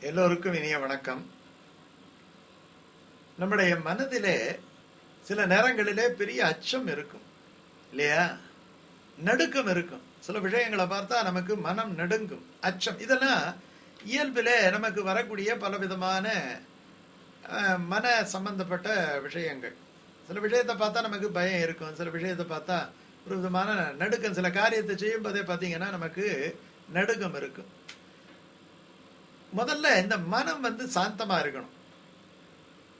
எல்லோருக்கும் இனிய வணக்கம். நம்முடைய மனதிலே சில நேரங்களிலே பெரிய அச்சம் இருக்கும். இல்லையா? நடுக்கம் இருக்கும். சில விஷயங்களை பார்த்தா நமக்கு மனம் நடுங்கும். அச்சம். இதெல்லாம் இயல்பிலே நமக்கு வரக்கூடிய பலவிதமான விதமான மன சம்பந்தப்பட்ட விஷயங்கள். சில விஷயத்தை பார்த்தா நமக்கு பயம் இருக்கும். சில விஷயத்தை பார்த்தா ஒரு விதமான நடுக்கம். சில காரியத்தை செய்யும் போதே பார்த்தீங்கன்னா நமக்கு நடுக்கம் இருக்கும். முதல்ல இந்த மனம் வந்து சாந்தமாக இருக்கணும்.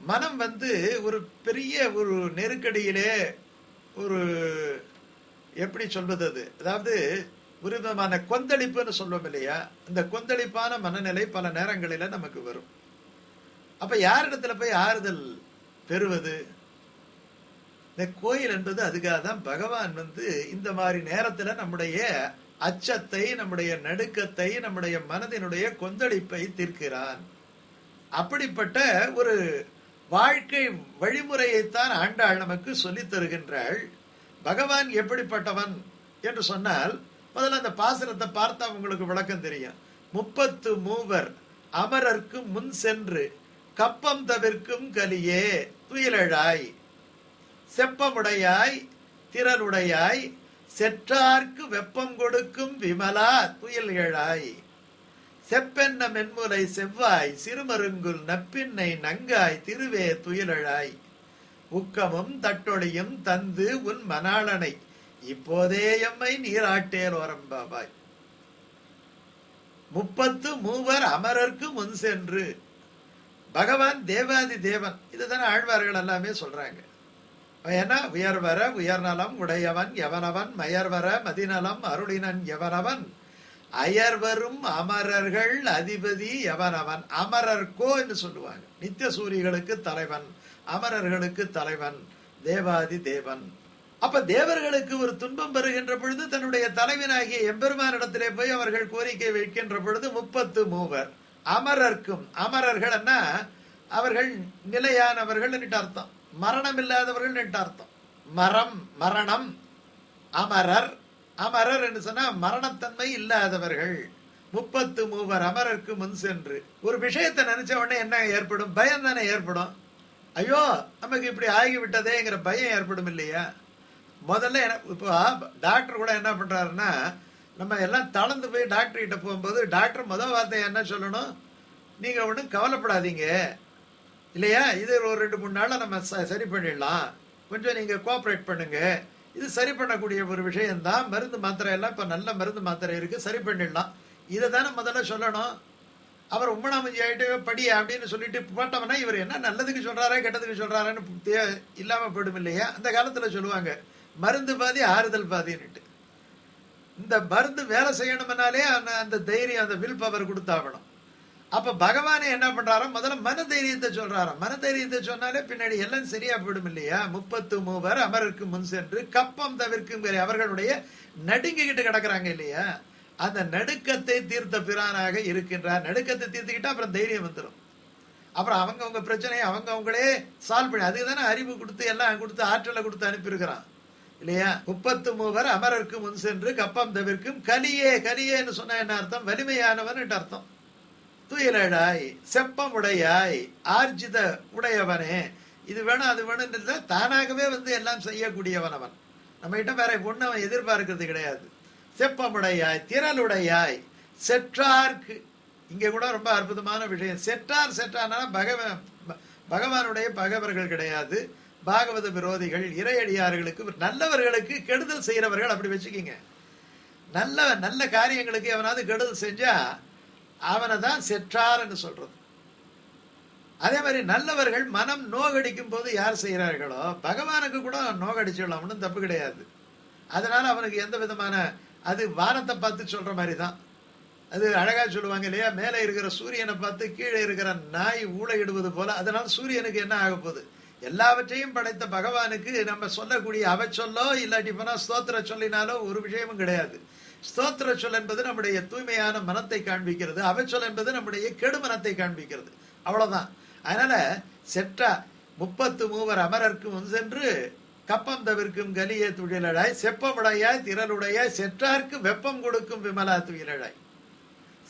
மனம் வந்து ஒரு பெரிய ஒரு நெருக்கடியிலே ஒரு எப்படி சொல்வது அது? அதாவது ஒரு விதமான கொந்தளிப்புன்னு சொல்லுவோம் இல்லையா? இந்த கொந்தளிப்பான மனநிலை பல நேரங்களில் நமக்கு வரும். அப்போ யாரிடத்துல போய் ஆறுதல் பெறுவது? இந்த கோயில் என்பது அதுக்காக தான் பகவான் வந்து இந்த மாதிரி நேரத்தில் நம்முடைய அச்சத்தை நம்முடைய நடுக்கத்தை நம்முடைய மனதினுடைய கொந்தளிப்பை தீர்க்கிறான். அப்படிப்பட்ட ஒரு வாழ்க்கை வழிமுறையைத்தான் ஆண்டாள் நமக்கு சொல்லித் தருகின்றாள். பகவான் எப்படிப்பட்டவன் என்று சொன்னால் முதல்ல அந்த பாசனத்தை பார்த்தா உங்களுக்கு விளக்கம் தெரியும். முப்பத்து மூவர் அமரர்க்கு முன் சென்று கப்பம் தவிர்க்கும் கலியே துயிலழாய். செப்பமுடையாய் திரளுடையாய் செற்றார்க்கு வெப்பம் கொடுக்கும் விமலா துயல்கழாய் செப்பென்ன மென்முலை செவ்வாய் சிறுமருங்குல் நப்பின்னை நங்காய் திருவே துயிலழாய் உக்கமும் தட்டொழியும் தந்து உன் மணாளனை இப்போதே எம்மை நீராட்டேர் ஓரம்பாபாய் முப்பத்து மூவர் அமரர்க்கு முன் சென்று பகவான் தேவாதி தேவன் இதுதானே ஆழ்வார்கள் எல்லாமே சொல்றாங்க. ஏன்னா உயர்வர உயர்நலம் உடையவன் எவனவன் மயர்வர மதிநலம் அருளினன் எவனவன்? அயர்வரும் அமரர்கள் அதிபதி எவனவன்? அமரர்கோ என்று சொல்லுவாங்க. நித்திய சூரியர்களுக்கு தலைவன் அமரர்களுக்கு தலைவன் தேவாதி தேவன். அப்ப தேவர்களுக்கு ஒரு துன்பம் பெறுகின்ற பொழுது தன்னுடைய தலைவனாகிய எம்பெருமானிடத்திலே போய் அவர்கள் கோரிக்கை வைக்கின்ற பொழுது முப்பத்து மூவர். அமரர்க்கும் அமரர்கள்னா அவர்கள் நிலையானவர்கள் அர்த்தம். மரணம் இல்லாதவர்கள் என்று அர்த்தம். மரம் மரணம் அமரர் அமரர் என்று சொன்னா மரணத்தன்மை இல்லாதவர்கள். முப்பத்து மூவர் அமரருக்கு முன் சென்று ஒரு விஷயத்தை நினைச்ச உடனே என்ன ஏற்படும்? பயம் தானே ஏற்படும். ஐயோ நமக்கு இப்படி ஆகிவிட்டதேங்கிற பயம் ஏற்படும் இல்லையா? முதல்ல இப்போ டாக்டர் கூட என்ன பண்ணுறாருன்னா நம்ம எல்லாம் தளர்ந்து போய் டாக்டர் கிட்ட போகும்போது டாக்டர் முதல் வார்த்தை என்ன சொல்லணும்? நீங்கள் ஒன்றும் கவலைப்படாதீங்க. இல்லையா? இது ஒரு ரெண்டு மூணு நாளில் நம்ம ச- சரி பண்ணிடலாம். கொஞ்சம் நீங்கள் கோஆப்ரேட் பண்ணுங்கள் இது சரி பண்ணக்கூடிய ஒரு விஷயந்தான் மருந்து மாத்திரை எல்லாம் இப்போ நல்ல மருந்து மாத்திரை இருக்குது சரி பண்ணிடலாம். இதை தானே முதல்ல சொல்லணும். அவர் உம்மனாமஞ்சி ஆகிட்டு படி அப்படின்னு சொல்லிட்டு போட்டோம்னா இவர் என்ன நல்லதுக்கு சொல்கிறாரா கெட்டதுக்கு சொல்கிறாரான்னு தே- இல்லாமல் போயிடும் இல்லையா? அந்த காலத்தில் சொல்லுவாங்க மருந்து பாதி ஆறுதல் பாதின்னுட்டு. இந்த மருந்து வேலை செய்யணும்னாலே அந்த அந்த தைரியம் அந்த வில் பவர் கொடுத்தாகணும். அப்ப பகவானே என்ன பண்றாரோ முதல்ல மன தைரியத்தை சொல்றாரோ. மன தைரியத்தை சொன்னாலே பின்னாடி எல்லாம் சரியா போயிடும் இல்லையா? முப்பத்து மூவர் அமருக்கு முன் சென்று கப்பம் தவிர்க்கும் அவர்களுடைய நடுங்கிக்கிட்டு கிடக்குறாங்க இல்லையா? அந்த நடுக்கத்தை தீர்த்த பிரானாக இருக்கின்றார். நடுக்கத்தை தீர்த்துக்கிட்டா அப்புறம் தைரியம் வந்துடும் அப்புறம் அவங்கவுங்க பிரச்சனையை அவங்க அவங்களே சால்வ் பண்ணி அதுக்கு தானே அறிவு கொடுத்து எல்லாம் கொடுத்து ஆற்றலை கொடுத்து அனுப்பியிருக்கிறான். இல்லையா? முப்பத்து மூவர் அமரருக்கு முன் சென்று கப்பம் தவிர்க்கும் கலியே கலியேன்னு சொன்னா என்ன அர்த்தம்? வலிமையானவன் அர்த்தம். துயிலழாய் செப்பமுடையாய் ஆர்ஜித உடையவனே இது வேணும் அது வேணும்ன்றத தானாகவே வந்து எல்லாம் செய்யக்கூடியவன் அவன் நம்மகிட்ட வேற ஒன்று அவன் எதிர்பார்க்கறது கிடையாது. செப்பமுடையாய் திரளுடையாய் செற்றார்க்கு. இங்கே கூட ரொம்ப அற்புதமான விஷயம். செற்றார் செற்றார்னா பகவன் ப- பகவானுடைய பகவர்கள் கிடையாது. பாகவத விரோதிகள் இறையடியார்களுக்கு நல்லவர்களுக்கு கெடுதல் செய்கிறவர்கள் அப்படி வச்சுக்கிங்க. நல்ல நல்ல காரியங்களுக்கு எவனாவது கெடுதல் செஞ்சால் அவனை தான் செற்றார்னு சொல்றது. அதே மாதிரி நல்லவர்கள் மனம் நோகடிக்கும் போது யார் செய்கிறார்களோ பகவானுக்கு கூட நோகடிச்சிடலாம் ஒன்றும் தப்பு கிடையாது. அதனால அவனுக்கு எந்த விதமான அது வானத்தை பார்த்து சொல்ற மாதிரி தான் அது அழகா சொல்லுவாங்க இல்லையா மேலே இருக்கிற சூரியனை பார்த்து கீழே இருக்கிற நாய் ஊழையிடுவது போல அதனால சூரியனுக்கு என்ன ஆக போகுது? எல்லாவற்றையும் படைத்த பகவானுக்கு நம்ம சொல்லக்கூடிய அவச்சொல்லோ இல்லாட்டி போனால் ஸ்தோத்திர சொல்லினாலோ ஒரு விஷயமும் கிடையாது. ஸ்தோத்திர சொல் என்பது நம்முடைய தூய்மையான மனத்தை காண்பிக்கிறது. அவச்சொல் என்பது நம்முடைய கெடு மனத்தை காண்பிக்கிறது. அவ்வளவுதான். அதனால செற்றா முப்பத்து மூவர் அமரர்க்கு முன் சென்று கப்பம் தவிர்க்கும் கலிய துயிலழாய் செப்பமுடையாய் திரளுடையாய் செற்றார்க்கு வெப்பம் கொடுக்கும் விமலா துயிலழாய்.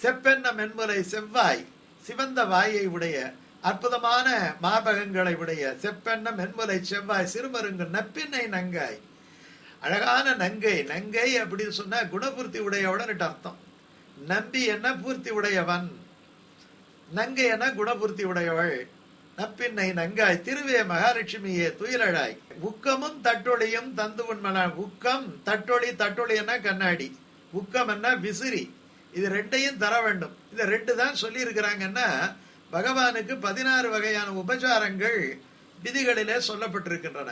செப்பென்ன மென்முலை செவ்வாய் சிவந்த வாயை உடைய அற்புதமான மாபகங்களை உடைய செப்பென்ன மென்முலை செவ்வாய் சிறுமருங்கு நப்பின்னை நங்காய். அழகான நங்கை நங்கை அப்படின்னு சொன்னா குணபூர்த்தி உடையவுடன் அர்த்தம். நம்பி என்ன பூர்த்தி உடையவன்? நங்கை என்ன குணபூர்த்தி உடையவள். நப்பின்னை நங்காய் திருவே மகாலட்சுமியே துயிலழாய். உக்கமும் தட்டொளியும் தந்து உண்மலா உக்கம் தட்டொளி தட்டொளி என்ன கண்ணாடி. உக்கம் என்ன விசிறி. இது ரெண்டையும் தர வேண்டும். இது ரெண்டு தான் சொல்லி இருக்கிறாங்கன்னா பகவானுக்கு பதினாறு வகையான உபச்சாரங்கள் விதிகளிலே சொல்லப்பட்டிருக்கின்றன.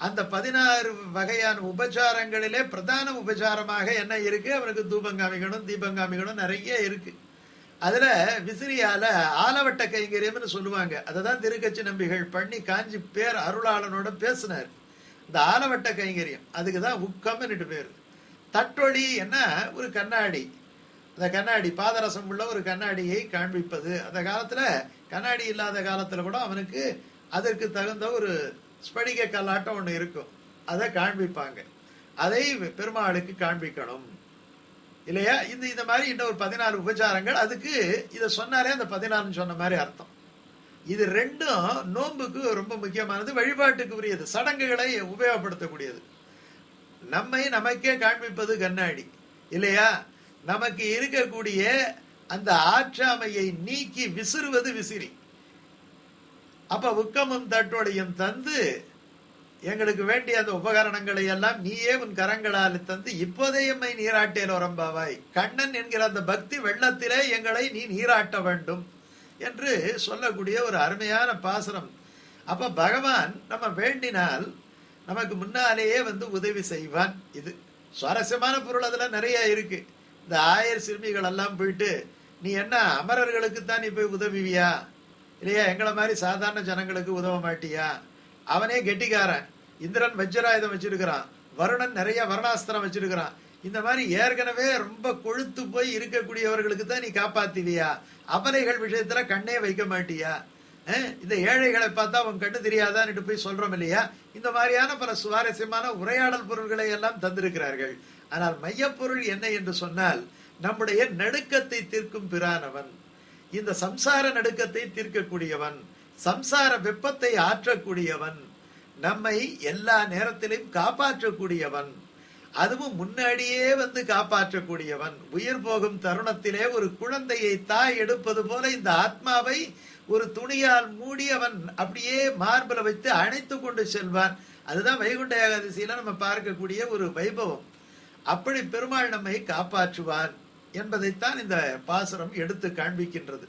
அந்த பதினாறு வகையான உபச்சாரங்களிலே பிரதான உபச்சாரமாக என்ன இருக்கு? அவனுக்கு தூபங்காமிகளும் தீபங்காமிகளும் நிறைய இருக்கு. அதுல விசிறியால ஆலவட்ட கைங்கரியம்னு சொல்லுவாங்க. அதை தான் திருக்கச்சி நம்பிகள் பண்ணி காஞ்சி பேர் அருளாளனோட பேசினார். இந்த ஆலவட்ட கைங்கரியம் அதுக்கு தான் உக்கம்னுட்டு பேர். தட்டொளி என்ன? ஒரு கண்ணாடி. அந்த கண்ணாடி பாதரசம் உள்ள ஒரு கண்ணாடியை காண்பிப்பது. அந்த காலத்துல கண்ணாடி இல்லாத காலத்துல கூட அவனுக்கு அதற்கு தகுந்த ஒரு ஸ்படிக கல்லாட்டம் ஒன்று இருக்கும். அதை காண்பிப்பாங்க. அதை பெருமாளுக்கு காண்பிக்கணும். இல்லையா? இந்த இந்த மாதிரி இன்னும் ஒரு பதினாலு உபச்சாரங்கள். அதுக்கு இதை சொன்னாலே அந்த பதினாலுன்னு சொன்ன மாதிரி அர்த்தம். இது ரெண்டும் நோன்புக்கு ரொம்ப முக்கியமானது வழிபாட்டுக்கு உரியது சடங்குகளை உபயோகப்படுத்தக்கூடியது. நம்மை நமக்கே காண்பிப்பது கண்ணாடி. இல்லையா? நமக்கு இருக்கக்கூடிய அந்த ஆற்றாமையை நீக்கி விசிறுவது விசிறி. அப்ப உக்கமும் தட்டோடையும் தந்து எங்களுக்கு வேண்டிய அந்த உபகரணங்களை எல்லாம் நீயே உன் கரங்களால் தந்து இப்போதே எம்மை நீராட்டேல் உரம்பாவாய் கண்ணன் என்கிற அந்த பக்தி வெள்ளத்திலே எங்களை நீ நீராட்ட வேண்டும் என்று சொல்லக்கூடிய ஒரு அருமையான பாசனம். அப்ப பகவான் நம்ம வேண்டினால் நமக்கு முன்னாலேயே வந்து உதவி செய்வான். இது சுவாரஸ்யமான பொருள் அதெல்லாம் நிறைய இருக்கு. இந்த ஆயர் சிறுமிகள் எல்லாம் போயிட்டு நீ என்ன அமரர்களுக்கு தான் நீ போய் உதவிவியா? இல்லையா எங்களை மாதிரி சாதாரண ஜனங்களுக்கு உதவ மாட்டியா? அவனே கெட்டிக்காரன். இந்திரன் வஜ்ராயுதம் வச்சிருக்கிறான். வருணன் நிறைய வருணாஸ்திரம் வச்சிருக்கிறான். இந்த மாதிரி ஏற்கனவே ரொம்ப கொழுத்து போய் இருக்கக்கூடியவர்களுக்கு தான் நீ காப்பாத்துவியா அபலைகள் விஷயத்துல கண்ணே வைக்க மாட்டியா? இந்த ஏழைகளை பார்த்தா அவன் கண்ணு தெரியாதான்னு போய் சொல்றோம் இல்லையா? இந்த மாதிரியான பல சுவாரஸ்யமான உரையாடல் பொருள்களை எல்லாம் தந்திருக்கிறார்கள். ஆனால் மையப்பொருள் என்ன என்று சொன்னால் நம்முடைய நடுக்கத்தை தீர்க்கும் பிரானவன் இந்த சம்சார நடுக்கத்தை தீர்க்கக்கூடியவன் சம்சார வெப்பத்தை ஆற்றக்கூடியவன் நம்மை எல்லா நேரத்திலையும் காப்பாற்றக்கூடியவன் அதுவும் முன்னாடியே வந்து காப்பாற்றக்கூடியவன். உயிர் போகும் தருணத்திலே ஒரு குழந்தையை தாய் எடுப்பது போல இந்த ஆத்மாவை ஒரு துணியால் மூடி அவன் அப்படியே மார்பில் வைத்து அணைத்து கொண்டு செல்வான். அதுதான் வைகுண்ட ஏகாதசியில நம்ம பார்க்கக்கூடிய ஒரு வைபவம். அப்படி பெருமாள் நம்மை காப்பாற்றுவான். என்பதைத்தான் இந்த பாசுரம் எடுத்து காண்பிக்கின்றது.